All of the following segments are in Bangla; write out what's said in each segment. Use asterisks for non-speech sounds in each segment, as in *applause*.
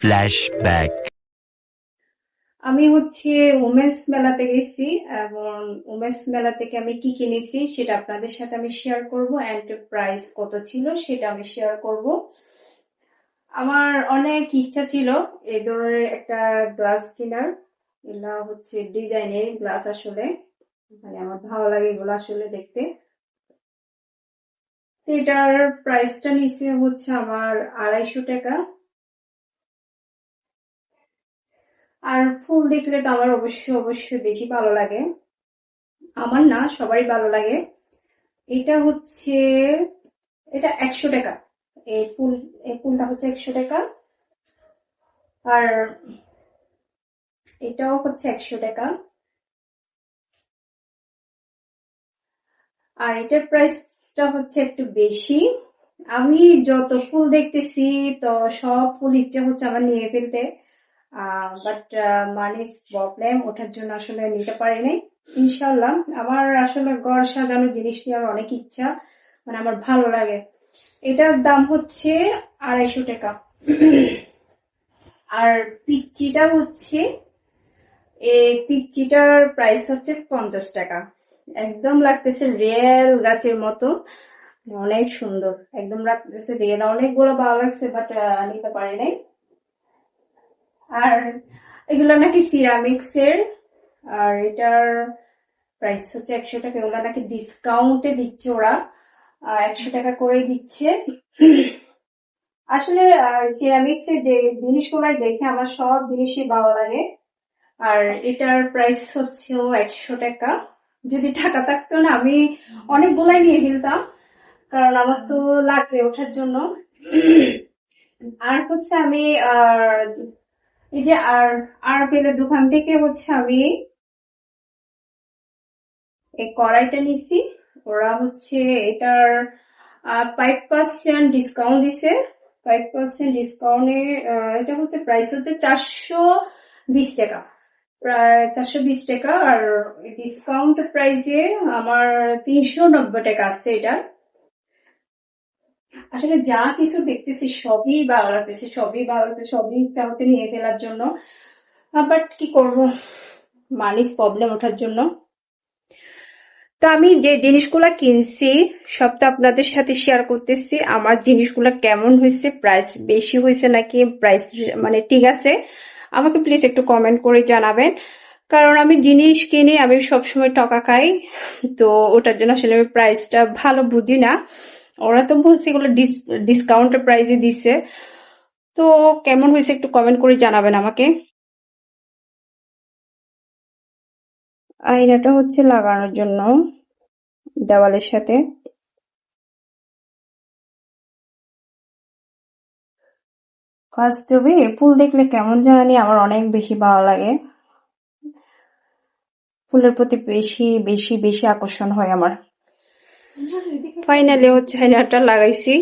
Flashback. আমি হচ্ছে উমেন্স মেলাতে গেছি এবং উমেন্স মেলা থেকে আমি কি কিনেছি সেটা আপনাদের সাথে আমি শেয়ার করব। অ্যান্ড প্রাইস কত ছিল সেটা আমি শেয়ার করব। আমার অনেক ইচ্ছা ছিল এই ধরনের একটা গ্লাস কেনার। এগুলা হচ্ছে ডিজাইনের গ্লাস আসলে। মানে আমার ভালো লাগে এগুলো আসলে দেখতে। এটার প্রাইসটা নিচে হচ্ছে আমার আড়াইশো টাকা। আর ফুল দেখলে তো আমার অবশ্যই অবশ্যই বেশি ভালো লাগে। আমার না, সবারই ভালো লাগে। এটা হচ্ছে, এটা একশো টাকা। এই ফুল, এই ফুলটা হচ্ছে একশো টাকা। আর এটাও হচ্ছে একশো টাকা। আর এটার প্রাইসটা হচ্ছে একটু বেশি। আমি যত ফুল দেখতেছি, তো সব ফুল ইচ্ছে হচ্ছে আমার নিয়ে ফেলতে। বাট মানি প্রবলেম ওঠার জন্য আসলে নিতে পারি নাই ইনশাল্লাহ আমার আসলে ঘর সাজানোর জিনিস নিয়ে আমার অনেক ইচ্ছা মানে আমার ভালো লাগে। এটার দাম হচ্ছে আড়াইশো টাকা। আর পিচ্চিটা হচ্ছে, এই পিচ্চিটার প্রাইস হচ্ছে পঞ্চাশ টাকা। একদম লাগতেছে রিয়েল গাছের মতো, অনেক সুন্দর। একদম লাগতেছে রিয়েল অনেকগুলো ভালো লাগছে বাট নিতে পারি নাই। আর এগুলো নাকি সিরামিক্স এর আর এটার প্রাইস হচ্ছে একশো টাকা। এগুলো নাকি ডিসকাউন্টে দিচ্ছে ওরা। একশো টাকা করে দিচ্ছে। আসলে সিরামিক্স এর জিনিসগুলো দেখে আমার সব জিনিসই ভালো লাগে। আর এটার প্রাইস হচ্ছে একশো টাকা। যদি টাকা থাকতো না, আমি অনেক অনেকগুলাই নিয়ে ফেলতাম, কারণ আমার তো লাগবে ওঠার জন্য। আর হচ্ছে আমি এই যে আর আর পেলের দোকান থেকে হচ্ছে আমি এই কড়াইটা নিছি। ওরা হচ্ছে এটার ফাইভ পার্সেন্ট ডিসকাউন্ট দিছে। ফাইভ পার্সেন্ট ডিসকাউন্টে এটা হচ্ছে প্রাইস হচ্ছে চারশো বিশ টাকা। প্রায় চারশো বিশ টাকা। আর ডিসকাউন্ট প্রাইসে আমার তিনশো নব্বই টাকা আসছে এটা আসলে যা কিছু দেখতেছি, সবই লাগতেছে সবই লাগতেছে সবই চাওতে নিয়ে ফেলার জন্য। বাট কি করব? মানিস প্রবলেম ওঠার জন্য। তো আমি যে জিনিসগুলা কিনছি, সবটা আপনাদের সাথে শেয়ার করতেছি। আমার জিনিসগুলো কেমন হয়েছে প্রাইস বেশি হয়েছে নাকি প্রাইস মানে ঠিক আছে? আমাকে প্লিজ একটু কমেন্ট করে জানাবেন। কারণ আমি জিনিস কিনি, আমি সবসময় টকা খাই। তো ওটার জন্য আসলে আমি প্রাইসটা ভালো বুঝি না। ওরা তো বলছে এগুলো ডিসকাউন্টের প্রাইসে দিছে। তো কেমন হয়েছে একটু কমেন্ট করে জানাবেন আমাকে। আয়নাটা হচ্ছে লাগানোর জন্য দেওয়ালের সাথে। বাস্তবে ফুল দেখলে কেমন জানি আমার অনেক বেশি ভালো লাগে। ফুলের প্রতি বেশি বেশি বেশি আকর্ষণ হয় আমার। ফাইনালি হচ্ছে হাইলাইটার লাগাইছি।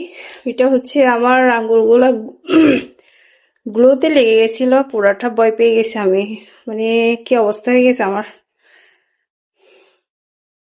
এটা হচ্ছে আমার আঙ্গুরগুলো গ্লোতে *clears throat* লেগে গেছিল, পুরাটা ভয় পেয়ে গেছে আমি। মানে কি অবস্থা হয়ে গেছে আমার?